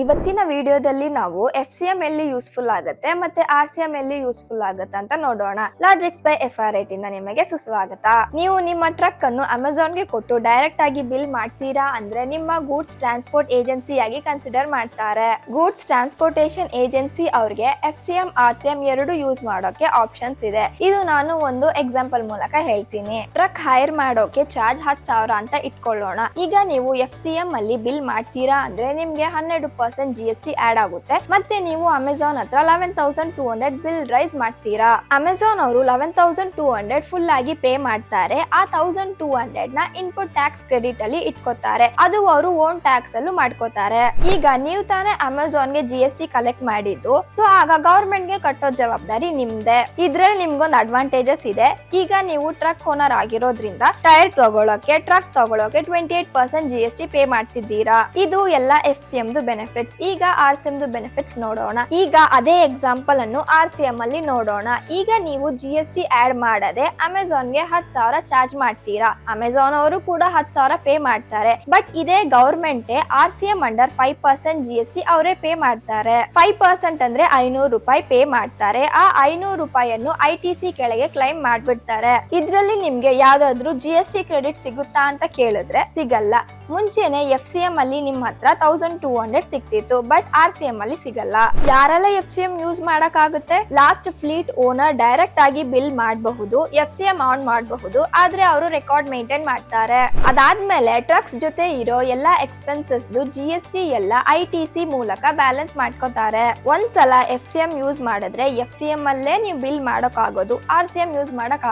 ಇವತ್ತಿನ ವಿಡಿಯೋದಲ್ಲಿ ನಾವು ಎಫ್ ಸಿ ಎಂ ಎಲ್ಲಿ ಯೂಸ್ಫುಲ್ ಆಗುತ್ತೆ ಮತ್ತೆ ಆರ್ ಸಿ ಎಂ ಎಲ್ಲಿ ಯೂಸ್ಫುಲ್ ಆಗುತ್ತೆ ಅಂತ ನೋಡೋಣ. ಲಾಜಿಕ್ಸ್ ಬೈ ಎಫ್ ಆರ್ ಇಂದ ನಿಮಗೆ ಸುಸ್ವಾಗತ. ನೀವು ನಿಮ್ಮ ಟ್ರಕ್ ಅನ್ನು ಅಮೆಝಾನ್ಗೆ ಕೊಟ್ಟು ಡೈರೆಕ್ಟ್ ಆಗಿ ಬಿಲ್ ಮಾಡ್ತೀರಾ ಅಂದ್ರೆ ನಿಮ್ಮ ಗೂಡ್ಸ್ ಟ್ರಾನ್ಸ್ಪೋರ್ಟ್ ಏಜೆನ್ಸಿ ಆಗಿ ಕನ್ಸಿಡರ್ ಮಾಡ್ತಾರೆ. ಗೂಡ್ಸ್ ಟ್ರಾನ್ಸ್ಪೋರ್ಟೇಷನ್ ಏಜೆನ್ಸಿ ಅವ್ರಿಗೆ F C M R C M ಎರಡು ಯೂಸ್ ಮಾಡೋಕೆ ಆಪ್ಷನ್ಸ್ ಇದೆ. ಇದು ನಾನು ಒಂದು ಎಕ್ಸಾಂಪಲ್ ಮೂಲಕ ಹೇಳ್ತೀನಿ. ಟ್ರಕ್ ಹೈರ್ ಮಾಡೋಕೆ ಚಾರ್ಜ್ ಹತ್ತು ಸಾವಿರ ಅಂತ ಇಟ್ಕೊಳ್ಳೋಣ. ಈಗ ನೀವು ಎಫ್ ಸಿ ಎಂ ಅಲ್ಲಿ ಬಿಲ್ ಮಾಡ್ತೀರಾ ಅಂದ್ರೆ ನಿಮ್ಗೆ ಹನ್ನೆರಡು percent G S T add ಆಗುತ್ತೆ. ಮತ್ತೆ ನೀವು ಅಮೆಝಾನ್ ಹತ್ರ eleven thousand two hundred bill raise ಮಾಡ್ತೀರಾ? ಅಮೆಝಾನ್ ಅವರು eleven thousand two hundred full ಆಗಿ ಪೇ ಮಾಡ್ತಾರೆ. ಆ ತೌಸಂಡ್ ಟೂ ಹಂಡ್ರೆಡ್ನ ಇನ್ಪುಟ್ ಟ್ಯಾಕ್ಸ್ ಕ್ರೆಡಿಟ್ ಅಲ್ಲಿ ಇಟ್ಕೋತಾರೆ. ಅದು ಅವರು ಓನ್ ಟ್ಯಾಕ್ಸ್ ಅಲ್ಲೂ ಮಾಡ್ಕೋತಾರೆ. ಈಗ ನೀವು ತಾನೇ ಅಮೆಝಾನ್ಗೆ ಜಿ ಎಸ್ ಟಿ ಕಲೆಕ್ಟ್ ಮಾಡಿದ್ದು ಸೊ ಆಗ ಗವರ್ಮೆಂಟ್ಗೆ ಕಟ್ಟೋ ಜವಾಬ್ದಾರಿ ನಿಮ್ದೆ. ಇದ್ರಲ್ಲಿ ನಿಮ್ಗೊಂದು ಅಡ್ವಾಂಟೇಜಸ್ ಇದೆ. ಈಗ ನೀವು ಟ್ರಕ್ ಓನರ್ ಆಗಿರೋದ್ರಿಂದ ಟೈರ್ ತಗೊಳಕ್ಕೆ ಟ್ರಕ್ ತಗೊಳ್ಳೋಕೆ twenty eight percent G S T pay ಮಾಡ್ತಿದ್ದೀರಾ. ಇದು ಎಲ್ಲ ಎಫ್ ಸಿ ಎಮ್ದು ಬೆನಿಫಿಟ್ಸ್ ಈಗ ಆರ್ ಸಿ ಎಮ್ದು ಬೆನಿಫಿಟ್ಸ್ ನೋಡೋಣ. ಈಗ ಅದೇ ಎಕ್ಸಾಂಪಲ್ ಅನ್ನು ಆರ್ ಸಿ ಎಂ ಅಲ್ಲಿ ನೋಡೋಣ. ಈಗ ನೀವು ಜಿ ಎಸ್ ಟಿ ಆಡ್ ಮಾಡದೆ ಅಮೆಝಾನ್ಗೆ ಹತ್ ಸಾವಿರ ಚಾರ್ಜ್ ಮಾಡ್ತೀರಾ. ಅಮೆಝಾನ್ ಅವರು ಕೂಡ ಹತ್ತು ಸಾವಿರ ಪೇ ಮಾಡ್ತಾರೆ. ಬಟ್ ಇದೇ government R C M under five percent G S T ಅವರೇ ಪೇ ಮಾಡ್ತಾರೆ. ಫೈವ್ ಪರ್ಸೆಂಟ್ ಅಂದ್ರೆ ಐನೂರು ರೂಪಾಯಿ ಪೇ ಮಾಡ್ತಾರೆ. ಆ ಐನೂರು ರೂಪಾಯಿಯನ್ನು ಐ ಟಿ ಸಿ ಕೆಳಗೆ ಕ್ಲೈಮ್ ಮಾಡ್ಬಿಡ್ತಾರೆ. ಇದ್ರಲ್ಲಿ ನಿಮ್ಗೆ ಯಾವ್ದಾದ್ರು ಜಿ ಎಸ್ ಟಿ ಕ್ರೆಡಿಟ್ ಸಿಗುತ್ತಾ ಅಂತ ಕೇಳಿದ್ರೆ ಸಿಗಲ್ಲ. ಮುಂಚೆನೆ ಎಫ್ ಸಿ ಎಂ ಅಲ್ಲಿ ನಿಮ್ ಹತ್ರ ತೌಸಂಡ್ ಟೂ ಹಂಡ್ರೆಡ್ ಸಿಕ್ತಿತ್ತು ಬಟ್ ಆರ್ ಸಿ ಎಂ ಅಲ್ಲಿ ಸಿಗಲ್ಲ. ಯಾರೆಲ್ಲ ಎಫ್ ಸಿ ಎಂ ಯೂಸ್ ಮಾಡಕ್ಕಾಗುತ್ತೆ? ಲಾಸ್ಟ್ ಫ್ಲೀಟ್ ಓನರ್ ಡೈರೆಕ್ಟ್ ಆಗಿ ಬಿಲ್ ಮಾಡಬಹುದು ಎಫ್ ಸಿ ಎಂ ಆನ್ ಮಾಡಬಹುದು, ಆದ್ರೆ ಅವರು ರೆಕಾರ್ಡ್ ಮೇಂಟೈನ್ ಮಾಡ್ತಾರೆ. ಅದಾದ್ಮೇಲೆ ಟ್ರಕ್ಸ್ ಜೊತೆ ಇರೋ ಎಲ್ಲಾ ಎಕ್ಸ್ಪೆನ್ಸಸ್ ಜಿ ಎಸ್ ಟಿ ಎಲ್ಲ ಐ ಟಿ ಸಿ ಮೂಲಕ ಬ್ಯಾಲೆನ್ಸ್ ಮಾಡ್ಕೋತಾರೆ. ಒಂದ್ಸಲ ಎಫ್ ಸಿ ಎಂ ಯೂಸ್ ಮಾಡಿದ್ರೆ ಎಫ್ ಸಿ ಎಂ ಅಲ್ಲೇ ನೀವು ಬಿಲ್ ಮಾಡೋಕ್ಕಾಗೋದು ಆರ್ ಸಿ ಎಂ ಯೂಸ್ ಮಾಡಕ್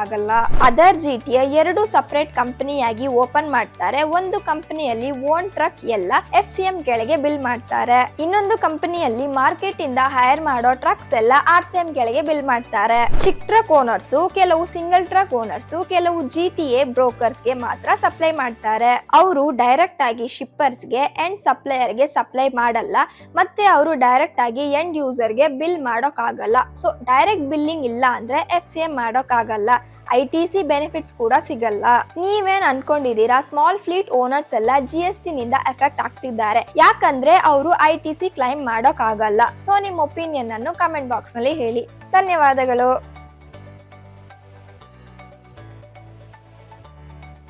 ಅದರ್ ಜಿ ಟಿ ಎರಡು ಸಪರೇಟ್ ಕಂಪನಿಯಾಗಿ ಓಪನ್ ಮಾಡ್ತಾರೆ, ಒಂದು ಕಂಪನಿಯಲ್ಲಿ ಓನ್ ಟ್ರಕ್ ಎಲ್ಲ ಎಫ್ ಸಿ ಎಂ ಕೆಳಗೆ ಬಿಲ್ ಮಾಡ್ತಾರೆ. ಇನ್ನೊಂದು ಕಂಪನಿಯಲ್ಲಿ ಮಾರ್ಕೆಟ್ ಇಂದ ಹೈರ್ ಮಾಡೋ ಟ್ರಕ್ಸ್ ಎಲ್ಲ ಆರ್ ಸಿ ಎಂ ಕೆಳಗೆ ಬಿಲ್ ಮಾಡ್ತಾರೆ. ಚಿಕ್ ಟ್ರಕ್ ಓನರ್ಸ್ ಕೆಲವು ಸಿಂಗಲ್ ಟ್ರಕ್ ಓನರ್ಸ್ ಕೆಲವು ಜಿ ಟಿ ಎ ಬ್ರೋಕರ್ಸ್ಗೆ ಮಾತ್ರ ಸಪ್ಲೈ ಮಾಡ್ತಾರೆ. ಅವರು ಡೈರೆಕ್ಟ್ ಆಗಿ ಶಿಪ್ಪರ್ಸ್ಗೆ ಎಂಡ್ ಸಪ್ಲೈಯರ್ಗೆ ಸಪ್ಲೈ ಮಾಡಲ್ಲ. ಮತ್ತೆ ಅವರು ಡೈರೆಕ್ಟ್ ಆಗಿ ಎಂಡ್ ಯೂಸರ್ಗೆ ಬಿಲ್ ಮಾಡೋಕ್ ಆಗಲ್ಲ ಸೊ ಡೈರೆಕ್ಟ್ ಬಿಲ್ಲಿಂಗ್ ಇಲ್ಲ ಅಂದ್ರೆ ಎಫ್ ಸಿ ಎಂ ಮಾಡೋಕ್ ಆಗಲ್ಲ ಐ ಟಿ ಸಿ ಬೆನಿಫಿಟ್ಸ್ ಕೂಡ ಸಿಗಲ್ಲ. ನೀವೇನ್ ಅನ್ಕೊಂಡಿದ್ದೀರಾ? ಸ್ಮಾಲ್ ಫ್ಲೀಟ್ ಓನರ್ಸ್ ಎಲ್ಲ ಜಿ ಎಸ್ ಟಿ ನಿಂದ ಎಫೆಕ್ಟ್ ಆಗ್ತಿದ್ದಾರೆ. ಯಾಕಂದ್ರೆ ಅವರು ಐ ಟಿ ಸಿ ಕ್ಲೈಮ್ ಮಾಡೋಕ್ ಆಗಲ್ಲ ಸೊ ನಿಮ್ ಒಪಿನಿಯನ್ ಅನ್ನು ಕಮೆಂಟ್ ಬಾಕ್ಸ್ನಲ್ಲಿ ಹೇಳಿ. ಧನ್ಯವಾದಗಳು.